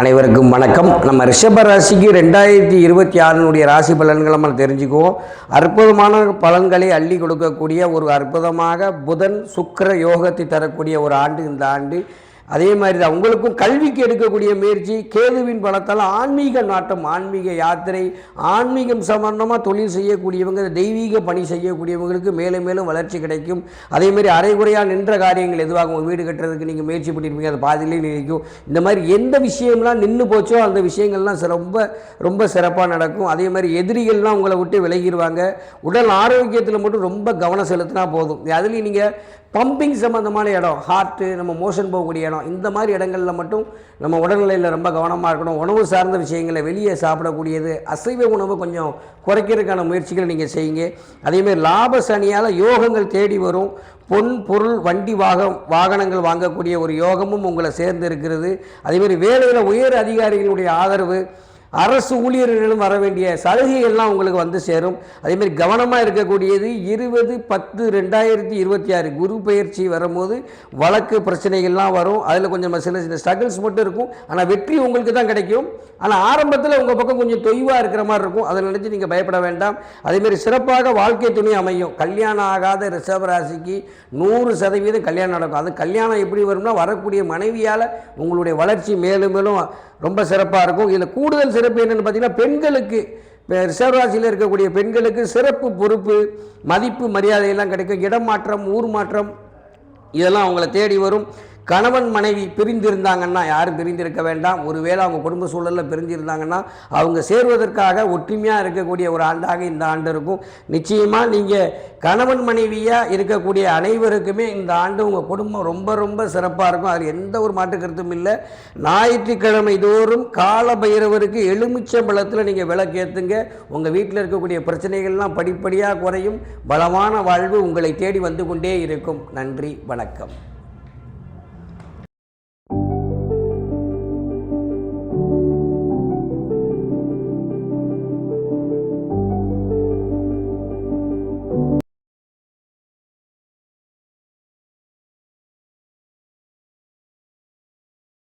அனைவருக்கும் வணக்கம். நம்ம ரிஷப ராசிக்கு ரெண்டாயிரத்தி இருபத்தி ஆறினுடைய ராசி பலன்களை நம்ம தெரிஞ்சுக்குவோம். அற்புதமான பலன்களை அள்ளி கொடுக்கக்கூடிய ஒரு அற்புதமாக புதன் சுக்கர யோகத்தை தரக்கூடிய ஒரு ஆண்டு இந்த ஆண்டு. அதே மாதிரி தான் உங்களுக்கும் கல்விக்கு எடுக்கக்கூடிய முயற்சி கேதுவின் பலத்தால் ஆன்மீக நாட்டம் ஆன்மீக யாத்திரை ஆன்மீகம் சம்பந்தமாக தொழில் செய்யக்கூடியவங்க தெய்வீக பணி செய்யக்கூடியவங்களுக்கு மேலும் மேலும் வளர்ச்சி கிடைக்கும். அதே மாதிரி அரைகுறையாக நின்ற காரியங்கள் எதுவாக உங்கள் வீடு கட்டுறதுக்கு நீங்கள் முயற்சி பண்ணியிருப்பீங்க அது பாதியிலே நிற்கும். இந்த மாதிரி எந்த விஷயம்லாம் நின்று போச்சோ அந்த விஷயங்கள்லாம் ரொம்ப ரொம்ப சிறப்பாக நடக்கும். அதே மாதிரி எதிரிகள்லாம் உங்களை விட்டு விலகிடுவாங்க உடல் ஆரோக்கியத்தில் மட்டும் ரொம்ப கவனம் செலுத்தினா போதும். அதுலேயும் நீங்கள் பம்பிங் சம்மந்தமான இடம் ஹார்ட்டு நம்ம மோஷன் போகக்கூடிய இடம் இந்த மாதிரி இடங்களில் மட்டும் நம்ம உடல்நிலையில் ரொம்ப கவனமாக இருக்கணும். உணவு சார்ந்த விஷயங்களை வெளியே சாப்பிடக்கூடியது அசைவ உணவு கொஞ்சம் குறைக்கிறதுக்கான முயற்சிகளை நீங்கள் செய்யுங்க. அதேமாதிரி லாப சனியால் யோகங்கள் தேடி வரும். பொன் பொருள் வண்டி வாகம் வாகனங்கள் வாங்கக்கூடிய ஒரு யோகமும் உங்களை சேர்ந்து இருக்கிறது. அதேமாதிரி வேலையில் உயர் அதிகாரிகளுடைய ஆதரவு அரசு ஊழியர்களும் வர வேண்டிய சலுகைகள்லாம் உங்களுக்கு வந்து சேரும். அதேமாதிரி கவனமாக இருக்கக்கூடியது இருபது பத்து ரெண்டாயிரத்தி இருபத்தி ஆறு குரு பயிற்சி வரும்போது வழக்கு பிரச்சனைகள்லாம் வரும். அதில் கொஞ்சம் சில சில ஸ்ட்ரகிள்ஸ் மட்டும் இருக்கும். ஆனால் வெற்றி உங்களுக்கு தான் கிடைக்கும். ஆனால் ஆரம்பத்தில் உங்கள் பக்கம் கொஞ்சம் தொய்வாக இருக்கிற மாதிரி இருக்கும். அதை நினச்சி நீங்கள் பயப்பட வேண்டாம். அதேமாதிரி சிறப்பாக வாழ்க்கை துணை அமையும். கல்யாணம் ஆகாத ரிசர்வ் ராசிக்கு நூறு சதவீதம் கல்யாணம் நடக்கும். அது கல்யாணம் எப்படி வரும்னா வரக்கூடிய மனைவியால் உங்களுடைய வளர்ச்சி மேலும் மேலும் ரொம்ப சிறப்பாக இருக்கும். இதில் கூடுதல் சிறப்பு என்னென்னு பார்த்தீங்கன்னா பெண்களுக்கு இப்போ ரிஷப ராசியில் இருக்கக்கூடிய பெண்களுக்கு சிறப்பு பொறுப்பு மதிப்பு மரியாதையெல்லாம் கிடைக்கும். இடம் மாற்றம் ஊர் மாற்றம் இதெல்லாம் அவங்கள தேடி வரும். கணவன் மனைவி பிரிந்திருந்தாங்கன்னா யாரும் பிரிந்திருக்க வேண்டாம். ஒருவேளை அவங்க குடும்ப சூழலில் பிரிஞ்சிருந்தாங்கன்னா அவங்க சேர்வதற்காக ஒற்றுமையாக இருக்கக்கூடிய ஒரு ஆண்டாக இந்த ஆண்டு இருக்கும். நிச்சயமாக நீங்கள் கணவன் மனைவியாக இருக்கக்கூடிய அனைவருக்குமே இந்த ஆண்டு உங்கள் குடும்பம் ரொம்ப ரொம்ப சிறப்பாக இருக்கும். அதில் எந்த ஒரு மாற்று கருத்தும் இல்லை. ஞாயிற்றுக்கிழமை தோறும் கால பைரவருக்கு எலுமிச்சம்பழத்தில் நீங்கள் விளக்கேற்றுங்க உங்கள் வீட்டில் இருக்கக்கூடிய பிரச்சனைகள்லாம் படிப்படியாக குறையும். பலமான வாழ்வு உங்களை தேடி வந்து கொண்டே இருக்கும். நன்றி வணக்கம்.